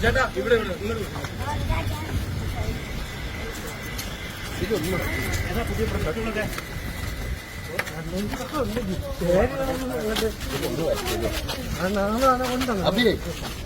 ചേട്ടാ ഇവിടെ ഇവിടെ ഇങ്ങോട്ട് ചേട്ടാ ഇവിടെ ഇവിടെ ഇങ്ങോട്ട്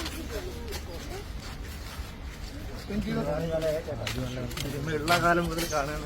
ഉള്ള കാലം മുതൽ കാണാൻ